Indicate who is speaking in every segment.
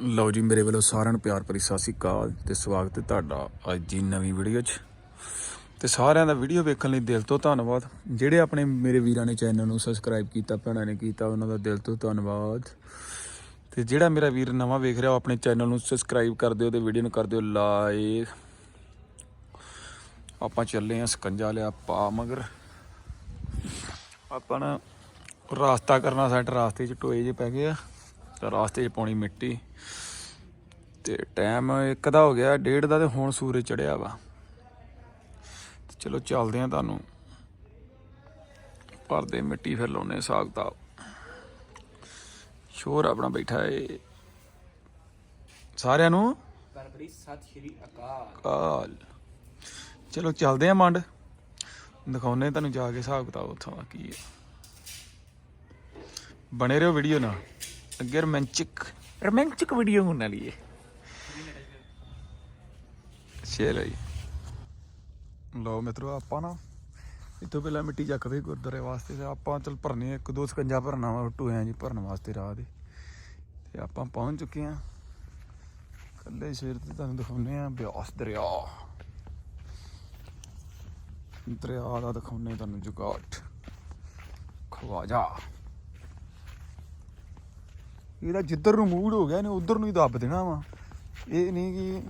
Speaker 1: ਲਓ ਜੀ, ਮੇਰੇ ਵੱਲੋਂ ਸਾਰਿਆਂ ਨੂੰ ਪਿਆਰ ਭਰੀ ਸਤਿ ਸ਼੍ਰੀ ਅਕਾਲ ਤੇ ਸਵਾਗਤ ਹੈ ਤੁਹਾਡਾ ਅੱਜ ਦੀ ਨਵੀਂ ਵੀਡੀਓ 'ਚ। ਤੇ ਸਾਰਿਆਂ ਦਾ ਵੀਡੀਓ ਵੇਖਣ ਲਈ ਦਿਲ ਤੋਂ ਧੰਨਵਾਦ। ਜਿਹੜੇ ਆਪਣੇ ਮੇਰੇ ਵੀਰਾਂ ਨੇ ਚੈਨਲ ਨੂੰ ਸਬਸਕ੍ਰਾਈਬ ਕੀਤਾ, ਭੈਣਾਂ ਨੇ ਕੀਤਾ, ਉਹਨਾਂ ਦਾ ਦਿਲ ਤੋਂ ਧੰਨਵਾਦ। ਤੇ ਜਿਹੜਾ ਮੇਰਾ ਵੀਰ ਨਵਾਂ ਵੇਖ ਰਿਹਾ, ਉਹ ਆਪਣੇ ਚੈਨਲ ਨੂੰ ਸਬਸਕ੍ਰਾਈਬ ਕਰ ਦਿਓ ਤੇ ਵੀਡੀਓ ਨੂੰ ਕਰ ਦਿਓ ਲਾਈਕ। ਆਪਾਂ ਚੱਲੇ ਆ ਸਕੰਜਾ ਲਿਆ ਪਾ ਮਗਰ। ਆਪਾਂ ਨਾ ਰਾਸਤਾ ਕਰਨਾ, ਸਾਡੇ ਰਾਸਤੇ 'ਚ ਟੋਏ ਜੇ ਪੈ ਗਏ ਆ। ਤਾਂ ਰਾਸਤੇ 'ਚ ਪਾਉਣੀ ਮਿੱਟੀ। ਤੇ ਟਾਈਮ ਇੱਕ ਦਾ ਹੋ ਗਿਆ ਡੇਢ ਦਾ ਤੇ ਹੁਣ ਸੂਰਜ ਚੜਿਆ ਵਾ। ਤੇ ਚਲੋ ਚੱਲਦੇ ਆ ਤੁਹਾਨੂੰ। ਭਰਦੇ ਮਿੱਟੀ ਫਿਰ ਲਾਉਨੇ ਸਾਗ ਦਾ ਸ਼ੋਰ ਆਪਣਾ ਬੈਠਾ ਏ। ਸਾਰਿਆਂ ਨੂੰ?
Speaker 2: ਬਰਬਰੀ ਸਤਿ ਸ਼੍ਰੀ ਅਕਾਲ।
Speaker 1: ਕਾਲ ਚਲੋ ਚੱਲਦੇ ਆ ਮੰਡ। ਦਿਖਾਉਨੇ ਤੁਹਾਨੂੰ ਜਾ ਕੇ ਹਿਸਾਬ ਕਿਤਾਬ ਉੱਥੋਂ ਦਾ ਕੀ ਹੈ ਬਣੇ ਰਹੋ ਵੀਡੀਓ ਨਾਲ। ਅੱਗੇ ਰੋਮਾਂਚਿਕ ਰੋਮਾਂਚਿਕ ਵੀਡੀਓ ਹੋਣ ਵਾਲੀ ਹੈ ਚਲੋ ਜੀ। ਲਓ ਮਿੱਤਰੋ, ਆਪਾਂ ਨਾ ਇੱਥੋਂ ਪਹਿਲਾਂ ਮਿੱਟੀ ਚੱਕਦੇ ਗੁਰਦੁਆਰੇ ਵਾਸਤੇ ਤੇ ਆਪਾਂ ਚਲ ਭਰਨੇ ਇੱਕ ਦੋ ਸਕੰਜਾ ਭਰਨਾ ਵਾ ਟੋਇਆਂ ਜੀ ਭਰਨ ਵਾਸਤੇ ਰਾਹ ਦੇ। ਤੇ ਆਪਾਂ ਪਹੁੰਚ ਚੁੱਕੇ ਆ। ਕੱਲੇ ਸ਼ੇਰ ਤੇ ਤੁਹਾਨੂੰ ਦਿਖਾਉਨੇ ਆ, ਬਿਆਸ ਦਰਿਆ। ਦਰਿਆ ਦਾ ਦਿਖਾਉਨੇ ਤੁਹਾਨੂੰ ਜੁਗਾਟ। ਖਵਾਜਾ। ਇਹਦਾ ਜਿੱਧਰ ਨੂੰ ਮੂਡ ਹੋ ਗਿਆ ਇਹਨੇ ਉਧਰ ਨੂੰ ਹੀ ਦੱਬ ਦੇਣਾ ਵਾ। ਇਹ ਨਹੀਂ ਕਿ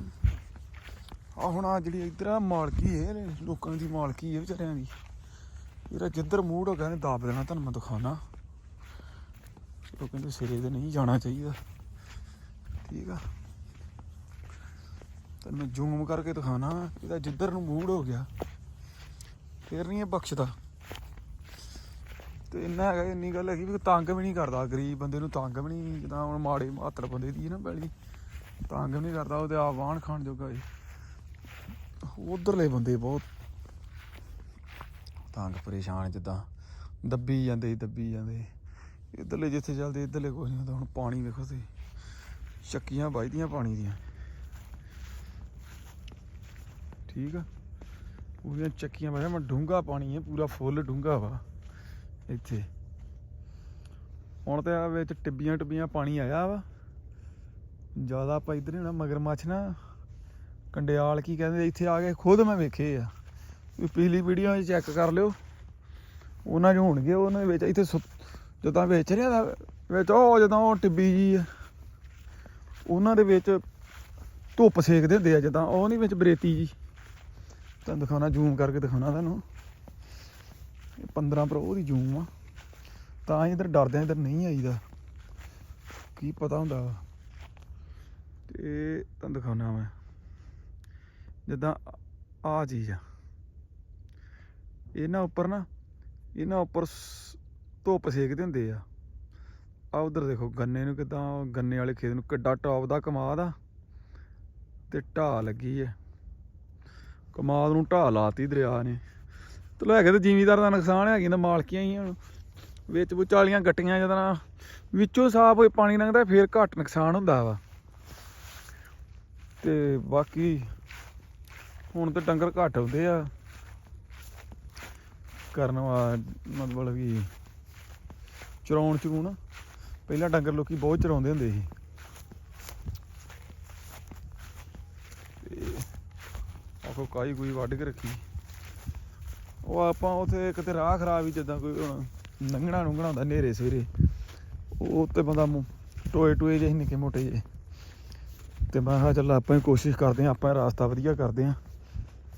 Speaker 1: ਆ ਹੁਣ ਆ ਜਿਹੜੀ ਇਧਰ ਆ ਮਾਲਕੀ ਹੈ ਲੋਕਾਂ ਦੀ ਮਾਲਕੀ ਹੈ ਵਿਚਾਰਿਆਂ ਦੀ। ਇਹਦਾ ਜਿੱਧਰ ਮੂਡ ਹੋ ਗਿਆ ਨੇ ਦੱਬ ਦੇਣਾ, ਤੁਹਾਨੂੰ ਮੈਂ ਦਿਖਾਉਣਾ। ਉਹ ਕਹਿੰਦੇ ਸਿਰੇ ਤੇ ਨਹੀਂ ਜਾਣਾ ਚਾਹੀਦਾ। ਠੀਕ ਆ। ਤੈਨੂੰ ਮੈਂ ਜ਼ੂਮ ਕਰਕੇ ਦਿਖਾਣਾ ਇਹਦਾ ਜਿੱਧਰ ਨੂੰ ਮੂਡ ਹੋ ਗਿਆ, ਫੇਰ ਨਹੀਂ ਇਹ ਬਖਸ਼ਦਾ। ਤੇ ਇੰਨਾ ਹੈਗਾ, ਇੰਨੀ ਗੱਲ ਹੈਗੀ ਵੀ ਤੰਗ ਵੀ ਨਹੀਂ ਕਰਦਾ, ਗਰੀਬ ਬੰਦੇ ਨੂੰ ਤੰਗ ਵੀ ਨਹੀਂ ਜਿੱਦਾਂ ਹੁਣ ਮਾੜੇ ਮਾਤਰ ਬੰਦੇ ਦੀ ਨਾ ਪੈਲੀ ਤੰਗ ਵੀ ਨਹੀਂ ਕਰਦਾ, ਉਹ ਤੇ ਆ ਵਾਹਣ ਖਾਣ ਜੋਗਾ ਏ। ਉਧਰਲੇ ਬੰਦੇ ਬਹੁਤ ਤੰਗ ਪਰੇਸ਼ਾਨ ਜਿੱਦਾਂ, ਦੱਬੀ ਜਾਂਦੇ ਦੱਬੀ ਜਾਂਦੇ ਇਧਰਲੇ ਜਿੱਥੇ ਚੱਲਦੇ, ਇਧਰਲੇ ਕੋਈ ਨਹੀਂ ਹੁੰਦਾ, ਹੁਣ ਪਾਣੀ ਵੇਖੋ ਤੇ ਚੱਕੀਆਂ ਵੱਜਦੀਆਂ ਪਾਣੀ ਦੀਆਂ। ਠੀਕ ਆ? ਪੂਰੀਆਂ ਚੱਕੀਆਂ, ਮੈਂ ਮੈਂ ਡੂੰਗਾ ਪਾਣੀ ਹੈ ਪੂਰਾ ਫੁੱਲ ਡੂੰਗਾ ਵਾ। ਇੱਥੇ। ਹੁਣ ਤੇ ਆ ਵਿੱਚ ਟਿੱਬੀਆਂ ਟਿੱਬੀਆਂ ਪਾਣੀ ਆਇਆ ਵਾ। ਜ਼ਿਆਦਾ ਆਪਾਂ ਇਧਰ ਨਾ ਮਗਰਮੱਛ ਨਾ। ਕੰਡਿਆਲ ਕੀ ਕਹਿੰਦੇ, ਇੱਥੇ ਆ ਕੇ ਖੁਦ ਮੈਂ ਵੇਖੇ ਆ। ਵੀ ਪਿਛਲੀ ਵੀਡੀਓ 'ਚ ਚੈੱਕ ਕਰ ਲਿਓ। ਉਹਨਾਂ 'ਚ ਹੋਣਗੇ, ਉਹਨਾਂ ਦੇ ਵਿੱਚ ਇੱਥੇ ਸੁ- ਜਦੋਂ ਵੇਚ ਰਿਹਾ ਦਾ ਵਿੱਚ ਉਹ ਜਦੋਂ ਉਹ ਟਿੱਬੀ ਜੀ ਆ। ਉਹਨਾਂ ਦੇ ਵਿੱਚ ਧੁੱਪ ਸੇਕਦੇ ਹੁੰਦੇ ਆ, ਜਦਾਂ ਉਹ ਨਹੀਂ ਵਿੱਚ ਬਰੇਤੀ ਜੀ। ਤੁਹਾਨੂੰ ਦਿਖਾਉਣਾ ਜ਼ੂਮ ਕਰਕੇ ਦਿਖਾਉਣਾ ਤੁਹਾਨੂੰ। 15 ਪ੍ਰੋ ਦੀ ਜ਼ੂਮ ਆ। ਤਾਂ ਹੀ ਇਧਰ ਡਰਦੇ ਆ ਇਧਰ ਨਹੀਂ ਆਈਦਾ। ਕੀ ਪਤਾ ਹੁੰਦਾ ਵਾ। ਤੇ ਤੁਹਾਨੂੰ ਦਿਖਾਉਣਾ ਮੈਂ। ਜਿੱਦਾਂ ਆ ਚੀਜ਼ ਆ। ਇਹਨਾਂ ਉੱਪਰ ਨਾ, ਇਹਨਾਂ ਉੱਪਰ ਧੁੱਪ ਸੇਕਦੇ ਹੁੰਦੇ ਆ। ਆ ਉਧਰ ਦੇਖੋ, ਗੰਨੇ ਨੂੰ ਕਿਦਾਂ, ਗੰਨੇ ਵਾਲੇ ਖੇਤ ਨੂੰ ਕਿੱਡਾ ਟੌਪ ਦਾ ਕਮਾਦ ਆ। ਤੇ ਢਾਹ ਲੱਗੀ ਹੈ ਕਮਾਦ ਨੂੰ ਢਾਹ ਲਾਤੀ ਦਰਿਆ ਨੇ। ਤੇ ਲੈ ਕੇ ਤੇ ਜ਼ਿਮੀਦਾਰ ਦਾ ਨੁਕਸਾਨ ਹੈਗੀ ਨਾ, ਮਾਲਕੀਆਂ ਹੀ ਹੁਣ ਵਿੱਚ ਵਾਲੀਆਂ ਗੱਟੀਆਂ ਜਦੋਂ ਵਿੱਚੋਂ ਸਾਫ਼ ਹੋਏ ਪਾਣੀ ਲੰਘਦਾ, ਫੇਰ ਘੱਟ ਨੁਕਸਾਨ ਹੁੰਦਾ ਵਾ। ਤੇ ਬਾਕੀ ਹੁਣ ਤੇ ਡੰਗਰ ਘੱਟ ਆਉਂਦੇ ਆ। ਕਰਨ ਵਾ, ਮਤਲਬ ਕਿ ਚਰਾਉਣ ਚਰੂਣ। ਪਹਿਲਾਂ ਡੰਗਰ ਲੋਕੀ ਬਹੁਤ ਚਰਾਉਂਦੇ ਹੁੰਦੇ ਸੀ। ਤੇ ਆਖੋ ਕਾਈ ਕੋਈ ਵੱਢ ਕੇ ਰੱਖੀ। ਉਹ ਆਪਾਂ ਉਥੇ ਕਿਤੇ ਰਾਹ ਖਰਾਬ ਹੀ ਜਿੱਦਾਂ ਕੋਈ ਹੁਣ ਲੰਘਣਾ ਲੰਘਣਾ ਹੁੰਦਾ ਨੇਰੇ ਸਵੇਰੇ। ਉਹ ਉੱਤੇ ਬੰਦਾ ਟੋਏ ਟੋਏ ਜਿਹੇ ਨਿੱਕੇ ਮੋਟੇ ਜਿਹੇ। ਤੇ ਮੈਂ ਕਿਹਾ ਚੱਲ ਆਪਾਂ ਹੀ ਕੋਸ਼ਿਸ਼ ਕਰਦੇ ਹਾਂ, ਆਪਾਂ ਹੀ ਰਾਸਤਾ ਵਧੀਆ ਕਰਦੇ ਹਾਂ।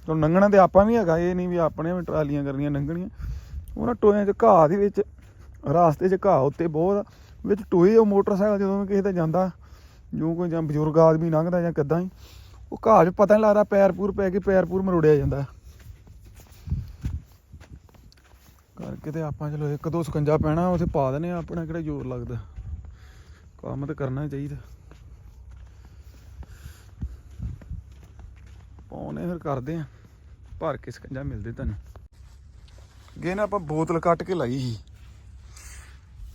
Speaker 1: ਚਲੋ ਲੰਘਣਾ ਤੇ ਆਪਾਂ ਵੀ ਹੈਗਾ, ਇਹ ਨਹੀਂ ਵੀ ਆਪਣੇ ਵੀ ਟਰਾਲੀਆਂ ਕਰਨੀਆਂ ਲੰਘਣੀਆਂ ਉਹਨਾਂ ਟੋਇਆਂ 'ਚ ਘਾਹ ਦੇ ਵਿੱਚ, ਰਾਸਤੇ 'ਚ ਘਾਹ ਉੱਤੇ ਬਹੁਤ ਵਿੱਚ ਟੋਏ ਉਹ ਮੋਟਰਸਾਈਕਲ ਜਦੋਂ ਵੀ ਕਿਸੇ ਤੇ ਜਾਂਦਾ ਜੋ ਕੋਈ ਜਾਂ ਬਜ਼ੁਰਗ ਆਦਮੀ ਲੰਘਦਾ ਜਾਂ ਕਿੱਦਾਂ ਹੀ, ਉਹ ਘਾਹ 'ਚ ਪਤਾ ਨਹੀਂ ਲੱਗਦਾ ਪੈਰ ਪੂਰ ਪੈ ਕੇ ਪੈਰ ਪੂਰ ਮਰੋੜਿਆ ਜਾਂਦਾ। ਕਰਕੇ ਤੇ ਆਪਾਂ ਚਲੋ ਇੱਕ ਦੋ ਸਕੰਜਾ ਪੈਣਾ, ਉਥੇ ਪਾ ਦਨੇ ਆਪਣਾ ਕਿਹੜਾ ਜ਼ੋਰ ਲੱਗਦਾ। ਕੰਮ ਤਾਂ ਕਰਨਾ ਚਾਹੀਦਾ। ਪਾਉਣੇ ਫਿਰ ਕਰਦੇ ਆ ਭਰ ਕੇ ਸਕੰਜਾ ਮਿਲਦੇ ਤੁਹਾਨੂੰ। ਅੱਗੇ ਨਾ ਆਪਾਂ ਬੋਤਲ ਕੱਟ ਕੇ ਲਾਈ ਸੀ।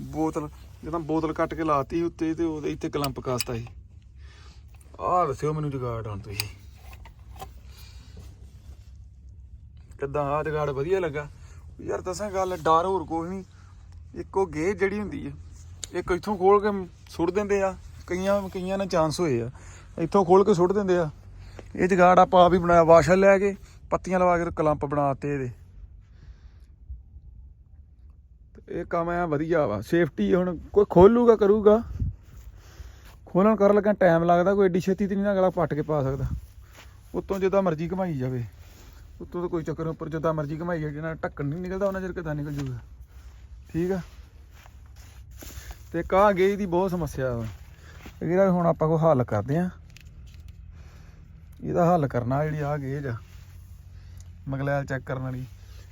Speaker 1: ਬੋਤਲ, ਜਦੋਂ ਬੋਤਲ ਕੱਟ ਕੇ ਲਾਤੀ ਉੱਤੇ ਤੇ ਉਹਦੇ ਇੱਥੇ ਕਲੰਪ ਕਾਸਤਾ ਸੀ। ਆਹ ਦੱਸਿਓ ਮੈਨੂੰ ਜੁਗਾੜ ਹੁਣ ਤੁਸੀਂ ਕਿਦਾਂ ਆ ਜੁਗਾੜ ਵਧੀਆ ਲੱਗਾ। ਯਾਰ ਦੱਸਾਂ ਗੱਲ, ਡਰ ਹੋਰ ਕੋਈ ਨਹੀਂ ਇੱਕੋ ਗੇ ਜਿਹੜੀ ਹੁੰਦੀ ਹੈ ਇੱਕ ਇੱਥੋਂ ਖੋਲ ਕੇ ਸੁੱਟ ਦਿੰਦੇ ਆ। ਕਈਆਂ ਕਈਆਂ ਨਾਲ ਚਾਂਸ ਹੋਏ ਆ। ਇੱਥੋਂ ਖੋਲ ਕੇ ਸੁੱਟ ਦਿੰਦੇ ਆ। ਇਹ ਜਗਾੜ ਆਪਾਂ ਆਪ ਹੀ ਬਣਾਇਆ, ਵਾਸ਼ਰ ਲੈ ਕੇ ਪੱਤੀਆਂ ਲਵਾ ਕੇ ਕਲੰਪ ਬਣਾਤੇ ਇਹਦੇ। ਇਹ ਕੰਮ ਆ ਵਧੀਆ ਵਾ। ਸੇਫਟੀ ਹੁਣ ਕੋਈ ਖੋਲੂਗਾ, ਕਰੂਗਾ। ਖੋਲਣ ਕਰਨ ਲੱਗਾ ਟਾਈਮ ਲੱਗਦਾ, ਕੋਈ ਏਡੀ ਛੇਤੀ ਤੇ ਨਹੀਂ ਨਾ ਅਗਲਾ ਪੱਟ ਕੇ ਪਾ ਸਕਦਾ। ਉੱਤੋਂ ਜਿੱਦਾਂ ਮਰਜ਼ੀ ਘਮਾਈ ਜਾਵੇ। ਉੱਤੋਂ ਤਾਂ ਕੋਈ ਚੱਕਰ ਉੱਪਰ ਜਿੱਦਾਂ ਮਰਜ਼ੀ ਘਮਾਈ ਜਾਵੇ ਜਿਹਨਾਂ ਢੱਕਣ ਨਹੀਂ ਨਿਕਲਦਾ, ਉਹਨਾਂ ਚਿਰ ਕਿਦਾਂ ਨਿਕਲ ਜੂਗਾ। ਠੀਕ ਆ? ਤੇ ਕਾਹ ਗਈ ਦੀ ਬਹੁਤ ਸਮੱਸਿਆ ਵਾ। ਇਹਦਾ ਹੁਣ ਆਪਾਂ ਕੋਈ ਹੱਲ ਕਰਦੇ ਆ। ਇਹਦਾ ਹੱਲ ਕਰਨਾ ਜਿਹੜੀ ਆ ਗੇਜ ਆ, ਮਗਲੈਲ ਚੈੱਕ ਕਰਨ ਵਾਲੀ।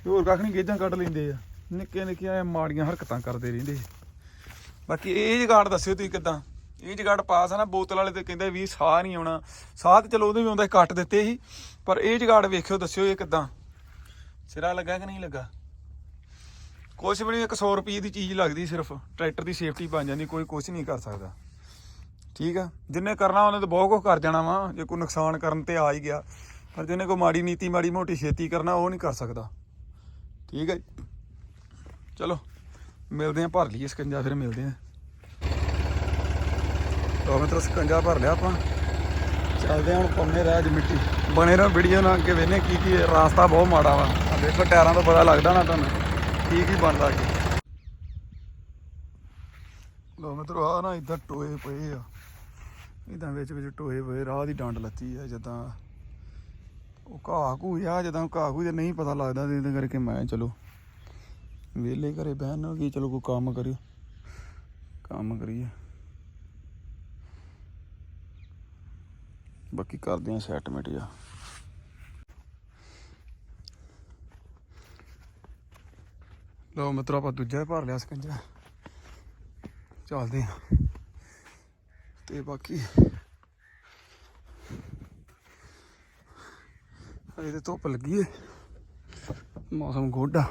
Speaker 1: ਹੋਰ ਕੱਖ ਨਹੀਂ ਗੇਜਾਂ ਕੱਢ ਲੈਂਦੇ ਆ। ਨਿੱਕੇ ਨਿੱਕੀਆਂ ਮਾੜੀਆਂ ਹਰਕਤਾਂ ਕਰਦੇ ਰਹਿੰਦੇ ਬਾਕੀ ਇਹ ਜਗਾੜ ਦੱਸਿਓ ਤੁਸੀਂ ਕਿਦਾਂ? ਇਹ ਜਗਾੜ ਪਾਸ ਆ ਨਾ, ਬੋਤਲ ਵਾਲੇ ਤੇ ਕਹਿੰਦੇ ਵੀ ਸਾਹ ਨਹੀਂ ਆਉਣਾ। ਸਾਹ ਤੇ ਚਲੋ, ਉਹਦੇ ਵੀ ਆਉਂਦਾ ਕੱਟ ਦਿੱਤੇ ਸੀ। ਪਰ ਇਹ ਜਗਾੜ ਵੇਖਿਓ, ਦੱਸਿਓ ਇਹ ਕਿਦਾਂ? ਸਿਰਾ ਲੱਗਾ ਕਿ ਨਹੀਂ ਲੱਗਾ? ਕੁਛ ਵੀ ਨਹੀਂ 100 ਰੁਪਏ ਦੀ ਚੀਜ਼ ਲੱਗਦੀ ਸਿਰਫ। ਟਰੈਕਟਰ ਦੀ ਸੇਫਟੀ ਬਣ ਜਾਂਦੀ, ਕੋਈ ਕੁਛ ਨਹੀਂ ਕਰ ਸਕਦਾ। ਠੀਕ ਆ? ਜਿੰਨੇ ਕਰਨਾ ਉਹਨੇ ਤਾਂ ਬਹੁਤ ਕੁਝ ਕਰ ਜਾਣਾ ਵਾ। ਜੇ ਕੋਈ ਨੁਕਸਾਨ ਕਰਨ ਤੇ ਆ ਹੀ ਗਿਆ, ਪਰ ਜਿਹਨੇ ਕੋਈ ਮਾੜੀ ਨੀਤੀ, ਮਾੜੀ ਮੋਟੀ ਛੇਤੀ ਕਰਨਾ, ਉਹ ਨਹੀਂ ਕਰ ਸਕਦਾ। ਠੀਕ ਹੈ ਚਲੋ, ਮਿਲਦੇ ਆਂ ਭਰ ਲਈਏ ਸਕੰਜਾ, ਫਿਰ ਮਿਲਦੇ ਆਂ ਤਾਂ ਮਿੱਤਰ, ਸਕੰਜਾ ਭਰ ਲਿਆ ਆਪਾਂ। ਚੱਲਦੇ ਹੁਣ ਪੰਨੇ ਰਾਜ ਮਿੱਟੀ। ਬਣੇ ਰਹੋ ਵੀਡੀਓ ਨਾਲ ਅੱਗੇ ਵੇਨੇ ਕੀ ਕੀ ਰਾਸਤਾ ਬਹੁਤ ਮਾੜਾ ਵਾ। ਆਹ ਦੇਖੋ, ਟਾਇਰਾਂ ਤੋਂ ਪਤਾ ਲੱਗਦਾ ਨਾ ਤੁਹਾਨੂੰ ਕੀ ਕੀ ਬਣਦਾ ਅੱਗੇ। ਲੋ ਮਿੱਤਰੋ ਆ ਨਾ ਇਦਾਂ ਟੋਏ ਪਏ ਆ। ਇਦਾਂ ਵਿੱਚ ਵਿੱਚ ਟੋਏ ਪਏ, ਰਾਹ ਦੀ ਡੰਡ ਲੱਤੀ ਆ, ਜਦਾਂ ਉਹ ਘਾਹ ਘੂ ਆ, ਜਦਾਂ ਘਾਹ ਘੂ ਜੇ ਨਹੀਂ ਪਤਾ ਲੱਗਦਾ ਤੇ ਇਹਦੇ ਕਰਕੇ ਮੈਂ ਚਲੋ ਵਿਹਲੇ ਘਰੇ ਬਹਿਣ ਨਾਲ ਕੀ, ਚਲੋ ਕੋਈ ਕੰਮ ਕਰਿਓ। ਕੰਮ ਕਰੀਏ। ਬਾਕੀ ਕਰਦੇ ਆ ਸੈਟਮੈਂਟ ਜਾ। ਲੋ ਮਿੱਤਰੋ, ਆਪਾਂ ਦੂਜਾ ਹੀ ਭਰ ਲਿਆ ਸਕੰਜਾ। ਚੱਲਦੇ ਆ ਤੇ ਬਾਕੀ ਅਜੇ ਤੇ ਧੁੱਪ ਲੱਗੀ ਏ। ਮੌਸਮ ਗੋਡਾ।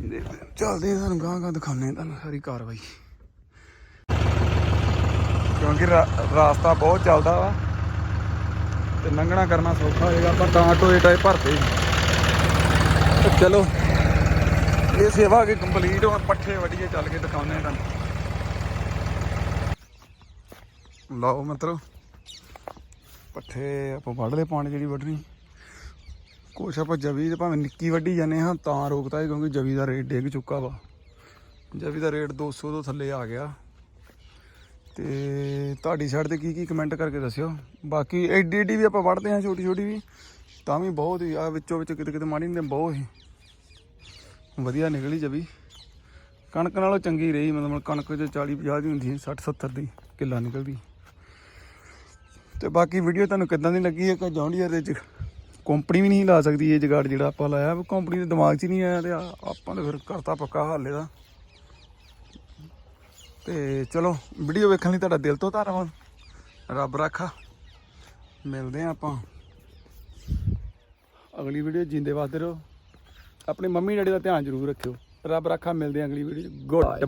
Speaker 1: ਦੇਖਦੇ ਚੱਲਦੇ ਆ ਤੁਹਾਨੂੰ ਗਾਂ ਗਾਂ ਦਿਖਾਉਂਦੇ ਤੁਹਾਨੂੰ ਸਾਰੀ ਕਾਰਵਾਈ। ਕਿਉਂਕਿ ਰਾ- ਰਾਸਤਾ ਬਹੁਤ ਚੱਲਦਾ ਵਾ ਤੇ ਲੰਘਣਾ ਕਰਨਾ ਸੌਖਾ ਹੋਏਗਾ ਪਰ ਤਾਂ ਟੋਏ ਟਾਏ ਭਰਦੇ ਤੇ ਚਲੋ, ਇਹ ਸੇਵਾ ਕਿ ਕੰਪਲੀਟ ਹੁਣ, ਪੱਠੇ ਵੱਢੀਏ, ਚੱਲ ਕੇ ਦਿਖਾਉਂਦੇ ਆ ਤੁਹਾਨੂੰ। ਲਓ ਮਤਲਬ ਪੱਠੇ ਆਪਾਂ ਵੱਢ ਲਏ, ਪਾਣੀ ਜਿਹੜੀ ਵੱਢਣੀ। ਕੁਛ ਆਪਾਂ ਜਵੀ ਤੇ ਭਾਵੇਂ ਨਿੱਕੀ ਵੱਢੀ ਜਾਂਦੇ ਹਾਂ, ਤਾਂ ਰੋਕਤਾ ਹੈ, ਕਿਉਂਕਿ ਜਵੀ ਦਾ ਰੇਟ ਡਿੱਗ ਚੁੱਕਾ ਵਾ। ਜਵੀ ਦਾ ਰੇਟ 200 ਤੋਂ ਥੱਲੇ ਆ ਗਿਆ। ਤੇ ਤੁਹਾਡੀ ਸਾਈਡ ਤੇ ਕੀ ਕੀ ਕਮੈਂਟ ਕਰਕੇ ਦੱਸਿਓ। ਬਾਕੀ ਐਡੀ ਐਡੀ ਵੀ ਆਪਾਂ ਵੜਦੇ ਹਾਂ ਛੋਟੀ ਛੋਟੀ ਵੀ। ਤਾਂ ਵੀ ਬਹੁਤ ਹੀ ਆ ਵਿੱਚੋਂ ਵਿੱਚ ਕਿਤੇ ਕਿਤੇ ਮਾੜੀ ਨਹੀਂ ਬਹੁਤ ਹੀ। ਵਧੀਆ ਨਿਕਲੀ ਜਵੀ ਕਣਕ ਨਾਲੋਂ ਚੰਗੀ ਰਹੀ, ਮਤਲਬ ਕਣਕ 'ਚ 40 50 ਦੀ ਹੁੰਦੀ 60 70 ਦੀ ਕਿੱਲਾ ਨਿਕਲਦੀ। ਤੇ ਬਾਕੀ ਵੀਡੀਓ ਤੁਹਾਨੂੰ ਕਿੱਦਾਂ ਦੀ ਲੱਗੀ ਹੈ ਕਿ ਜੌਂਡੀਅਰ ਦੇ ਚ ਕੰਪਨੀ ਵੀ ਨਹੀਂ ਲਾ ਸਕਦੀ ਇਹ ਜਗਾੜ ਜਿਹੜਾ ਆਪਾਂ ਲਾਇਆ ਕੰਪਨੀ ਦੇ ਦਿਮਾਗ 'ਚ ਨਹੀਂ ਆਇਆ ਤੇ ਆ- ਆਪਾਂ ਤਾਂ ਫਿਰ ਕਰਤਾ ਪੱਕਾ ਹਾਲੇ ਦਾ। ਤੇ ਚਲੋ ਵੀਡੀਓ ਵੇਖਣ ਲਈ ਤੁਹਾਡਾ ਦਿਲ ਤੋਂ ਧੰਨਵਾਦ ਰੱਬ ਰਾਖਾ। ਮਿਲਦੇ ਆ ਆਪਾਂ। ਅਗਲੀ ਵੀਡੀਓ ਜਿੰਦੇ ਵਾਸਤੇ ਰਹੋ। ਆਪਣੇ ਮੰਮੀ ਡੈਡੀ ਦਾ ਧਿਆਨ ਜ਼ਰੂਰ ਰੱਖਿਓ। ਰੱਬ ਰਾਖਾ, ਮਿਲਦੇ ਆ ਅਗਲੀ ਵੀਡੀਓ ਗੁੱਡ